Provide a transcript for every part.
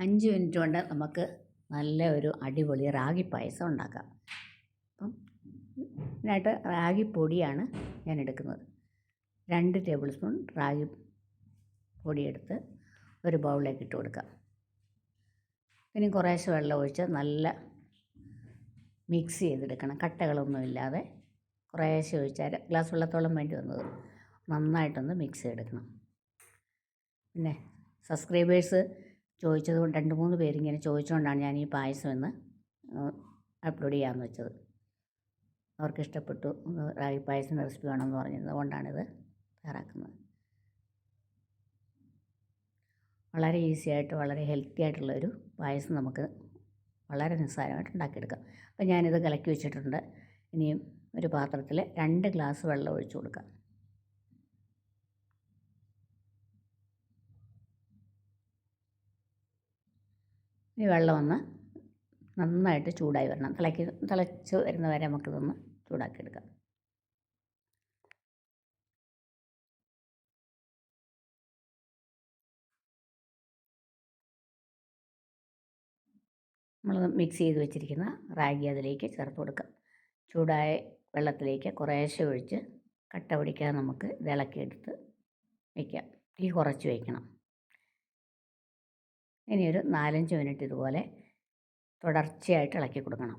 അഞ്ച് മിനിറ്റ് കൊണ്ട് നമുക്ക് നല്ല ഒരു അടിപൊളി റാഗി പായസം ഉണ്ടാക്കാം. അപ്പം ഇതിനായിട്ട് റാഗി പൊടിയാണ് ഞാൻ എടുക്കുന്നത്. രണ്ട് ടേബിൾ സ്പൂൺ റാഗി പൊടിയെടുത്ത് ഒരു ബൗളിലേക്ക് ഇട്ട് കൊടുക്കാം. ഇനി കുറേശ്ശെ വെള്ളം ഒഴിച്ച് നല്ല മിക്സ് ചെയ്തെടുക്കണം. കട്ടകളൊന്നുമില്ലാതെ കുറേശ്ശെ ഒഴിച്ചാൽ ഗ്ലാസ് വെള്ളത്തോളം വേണ്ടി വന്നത് നന്നായിട്ടൊന്ന് മിക്സ് ചെയ്തെടുക്കണം. പിന്നെ സബ്സ്ക്രൈബേഴ്സ് ചോദിച്ചത് രണ്ട് മൂന്ന് പേരിങ്ങനെ ചോദിച്ചുകൊണ്ടാണ് ഞാൻ ഈ പായസം എന്ന് അപ്ലോഡ് ചെയ്യാമെന്ന് വെച്ചത്. അവർക്ക് ഇഷ്ടപ്പെട്ടു റാഗി പായസം റെസിപ്പി വേണമെന്ന് പറഞ്ഞത് അതുകൊണ്ടാണിത് തയ്യാറാക്കുന്നത്. വളരെ ഈസി ആയിട്ട് വളരെ ഹെൽത്തി ആയിട്ടുള്ളൊരു പായസം നമുക്ക് വളരെ നിസ്സാരമായിട്ട് ഉണ്ടാക്കിയെടുക്കാം. അപ്പോൾ ഞാനിത് കലക്കി വെച്ചിട്ടുണ്ട്. ഇനിയും ഒരു പാത്രത്തിൽ രണ്ട് ഗ്ലാസ് വെള്ളം ഒഴിച്ചു കൊടുക്കാം. ഈ വെള്ളം ഒന്ന് നന്നായിട്ട് ചൂടായി വരണം. തിളയ്ക്ക് തിളച്ച് വരുന്ന വരെ നമുക്കിതൊന്ന് ചൂടാക്കിയെടുക്കാം. നമ്മൾ മിക്സ് ചെയ്ത് വെച്ചിരിക്കുന്ന റാഗി അതിലേക്ക് ചേർത്ത് കൊടുക്കാം. ചൂടായ വെള്ളത്തിലേക്ക് കുറേശ്ശെ ഒഴിച്ച് കട്ട പിടിക്കാതെ നമുക്ക് ഇളക്കിയെടുത്ത് വയ്ക്കാം തീ കുറച്ച് വയ്ക്കണം ഇനി ഒരു നാലഞ്ച് മിനിറ്റ് ഇതുപോലെ തുടർച്ചയായിട്ട് ഇളക്കി കൊടുക്കണം.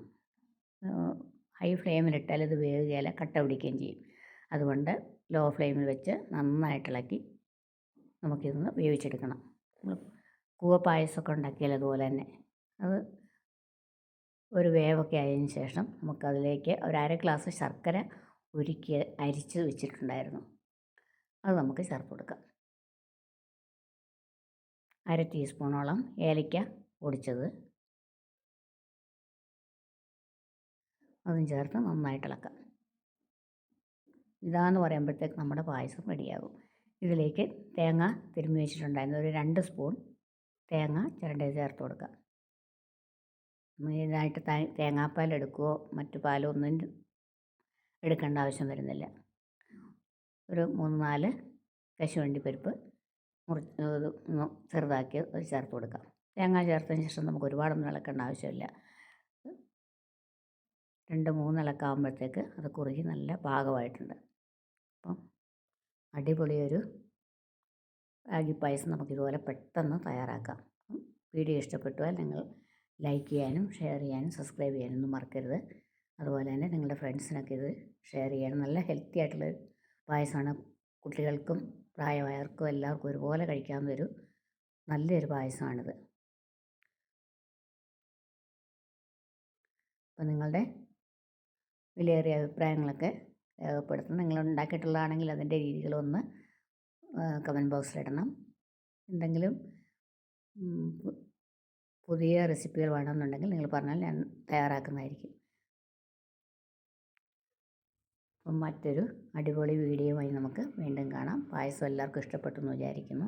ഹൈ ഫ്ലെയിമിലിട്ടാൽ ഇത് വേവുകയില്ല കട്ട പിടിക്കുകയും ചെയ്യും. അതുകൊണ്ട് ലോ ഫ്ലെയിമിൽ വെച്ച് നന്നായിട്ട് ഇളക്കി നമുക്കിതൊന്ന് വേവിച്ചെടുക്കണം. നമ്മൾ കൂവ പായസമൊക്കെ ഉണ്ടാക്കിയാൽ അതുപോലെ തന്നെ. അത് ഒരു വേവൊക്കെ ആയതിനു ശേഷം നമുക്കതിലേക്ക് ഒരു അര ഗ്ലാസ് ശർക്കര ഉരുക്കി അരിച്ച് വെച്ചിട്ടുണ്ടായിരുന്നു. അത് നമുക്ക് ചേർത്ത് കൊടുക്കാം. അര ടീസ്പൂണോളം ഏലയ്ക്ക പൊടിച്ചത്. അതും ചേർത്ത് നന്നായിട്ട് ഇളക്കാം. ഇതാന്ന് പറയുമ്പോഴത്തേക്ക് നമ്മുടെ പായസം റെഡിയാകും. ഇതിലേക്ക് തേങ്ങ തിരുമ്മി വെച്ചിട്ടുണ്ടായിരുന്നു. ഒരു രണ്ട് സ്പൂൺ തേങ്ങ ചിരണ്ടി ചേർത്ത് കൊടുക്കാം മെയിനായിട്ട് തേങ്ങാപ്പാൽ എടുക്കുകയോ മറ്റു പാലോ ഒന്നും എടുക്കേണ്ട ആവശ്യം വരുന്നില്ല. ഒരു മൂന്ന് നാല് കശുവണ്ടി പരിപ്പ് മുറി ചെറുതാക്കി ചേർത്ത് കൊടുക്കാം. തേങ്ങ ചേർത്തതിന് ശേഷം നമുക്ക് ഒരുപാടൊന്നും ഇളക്കേണ്ട ആവശ്യമില്ല. രണ്ട് മൂന്ന് ഇളക്കാകുമ്പോഴത്തേക്ക് അത് കുറുകി നല്ല പാകമായിട്ടുണ്ട്. അപ്പം അടിപൊളിയൊരു റാഗി പായസം നമുക്കിതുപോലെ പെട്ടെന്ന് തയ്യാറാക്കാം. വീഡിയോ ഇഷ്ടപ്പെട്ടാൽ നിങ്ങൾ ലൈക്ക് ചെയ്യാനും ഷെയർ ചെയ്യാനും സബ്സ്ക്രൈബ് ചെയ്യാനൊന്നും മറക്കരുത്. അതുപോലെ തന്നെ നിങ്ങളുടെ ഫ്രണ്ട്സിനൊക്കെ ഇത് ഷെയർ ചെയ്യാനും നല്ല ഹെൽത്തി ആയിട്ടുള്ള പായസമാണ്. കുട്ടികൾക്കും പ്രായമായവർക്കും എല്ലാവർക്കും ഒരുപോലെ കഴിക്കാൻ വരും നല്ലൊരു പായസമാണിത്. അപ്പോൾ നിങ്ങളുടെ വിലയേറിയ അഭിപ്രായങ്ങളൊക്കെ രേഖപ്പെടുത്തണം. നിങ്ങൾ ഉണ്ടാക്കിയിട്ടുള്ളതാണെങ്കിൽ അതിന്റെ രീതികളൊന്ന് കമന്റ് ബോക്സിലിടണം എന്തെങ്കിലും പുതിയ റെസിപ്പികൾ വേണമെന്നുണ്ടെങ്കിൽ നിങ്ങൾ പറഞ്ഞാൽ ഞാൻ തയ്യാറാക്കുന്നതായിരിക്കും അപ്പം മറ്റൊരു അടിപൊളി വീഡിയോ വീഡിയോയുമായി നമുക്ക് വീണ്ടും കാണാം. പായസം എല്ലാവർക്കും ഇഷ്ടപ്പെട്ടു എന്ന് വിചാരിക്കുന്നു.